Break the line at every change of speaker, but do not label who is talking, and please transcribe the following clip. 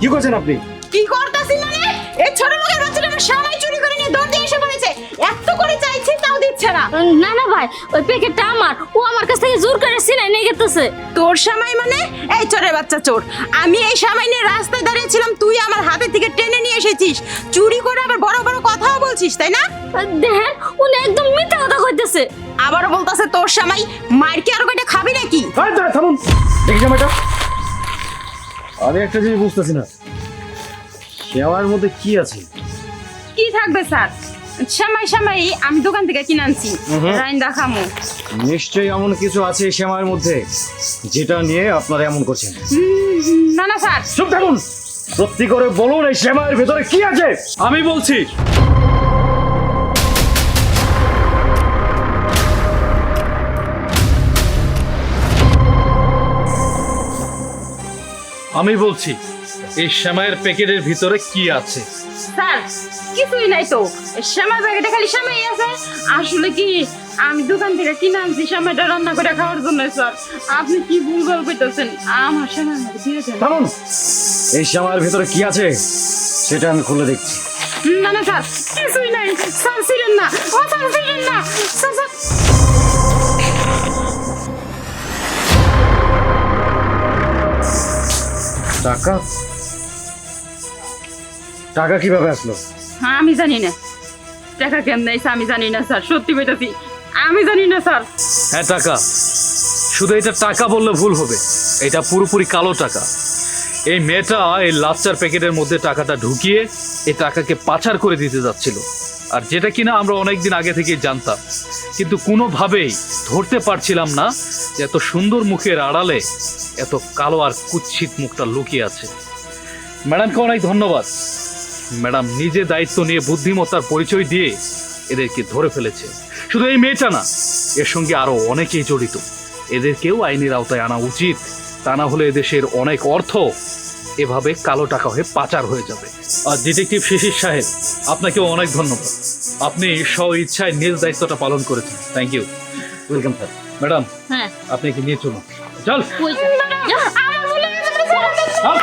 কে
করছেন আপনি?
কি করতেছি মানে? এই ছোট লোকের বাচ্চাটা আমার সবাই চুরি করে নিয়ে দৌড় দিয়ে এসে বলেছে এত করে চাইছি তাও দিচ্ছে না
না ভাই ওই প্যাকেটটা আমার। ও আমার কাছ থেকে জোর করে সিনাই নিয়ে গেতেছে।
তোর সামাই মানে? এই চোরের বাচ্চা চোর। আমি এই সামাই নিয়ে রাস্তায় দাঁড়িয়েছিলাম তুই আমার হাতে থেকে টেনে নিয়ে এসেছিস। চুরি করে আবার বড় বড় কথাও বলছিস তাই না?
দেখেন উনি একদম মিথ্যা কথা কইতেছে।
আবারও বলতাছে তোর সামাই মার কি আর কয়টা খাবি নাকি?
থামুন। দেখি জামাইটা। আমি একটা জিনিস বুঝতেছি না। সেওয়ার মধ্যে কি আছে?
কি থাকবে স্যার? সামাই শ্যামাই আমি দোকান থেকে কিনে আনছি। রাইন দেখামো
নিশ্চয়ই এমন কিছু আছে সেমাইয়ের মধ্যে যেটা নিয়ে আপনারা এমন করছেন।
না না স্যার।
চুপ থাকুন। সত্যি করে বলুন এই সেমাইয়ের ভেতরে কি আছে?
আমি বলছি আমি বলছি এই শ্যামাইয়ের প্যাকেটের ভিতরে কি আছে?
স্যার কিছুই নাই তো। শ্যামাই প্যাকেটে খালি শ্যামাই আছে। আসলে কি আমি দোকান থেকে কিনে আনছি শ্যামাইটা রান্না করে খাওয়ার জন্য স্যার। আপনি কি ভুলভাল কইতেছেন? আমার শ্যামাই আমাকে দিয়ে দেন
থামুন। এই সেমাইয়ের ভিতরে কি আছে সেটা আমি খুলে দেখছি।
না না স্যার কিছুই নাই। স্যার ছিলেন না। ও স্যার ছিলেন না। Sir sir.
টাকা? টাকা কীভাবে আসলো?
হ্যাঁ, আমি জানি না। টাকা কেন নেইছে আমি জানি না স্যার। সত্যি বলতেছি আমি জানি না স্যার।
হ্যাঁ টাকা। শুধু এটা টাকা বললে ভুল হবে। এটা পুরোপুরি কালো টাকা। এই মেয়েটা এই লাচ্চার প্যাকেটের মধ্যে টাকাটা ঢুকিয়ে এই টাকাকে পাচার করে দিতে যাচ্ছিল। আর যেটা কিনা আমরা অনেকদিন আগে থেকেই জানতাম। কিন্তু কোনোভাবেই ধরতে পারছিলাম না যে এত সুন্দর মুখের আড়ালে এত কালো আর কুৎসিত মুখটা লুকিয়ে আছে। ম্যাডামকে অনেক ধন্যবাদ। ম্যাডাম নিজে দায়িত্ব নিয়ে বুদ্ধিমত্তার পরিচয় দিয়ে এদেরকে ধরে ফেলেছে। শুধু এই মেয়েটা না, এর সঙ্গে আরও অনেকেই জড়িত। এদেরকেও আইনের আওতায় আনা উচিত। তা না হলে এদেশের অনেক অর্থ এভাবে কালো টাকা হয়ে পাচার হয়ে যাবে। আর ডিটেকটিভ শিশির সাহেব, আপনাকেও অনেক ধন্যবাদ। আপনি স্ব ইচ্ছায় নিজ দায়িত্বটা পালন করেছেন। Thank you
welcome sir
madam
হ্যাঁ।
আপনি কি নিয়ে চলুন। চল।
আমার ভুল হয়ে গেছে, স্যার।
চল।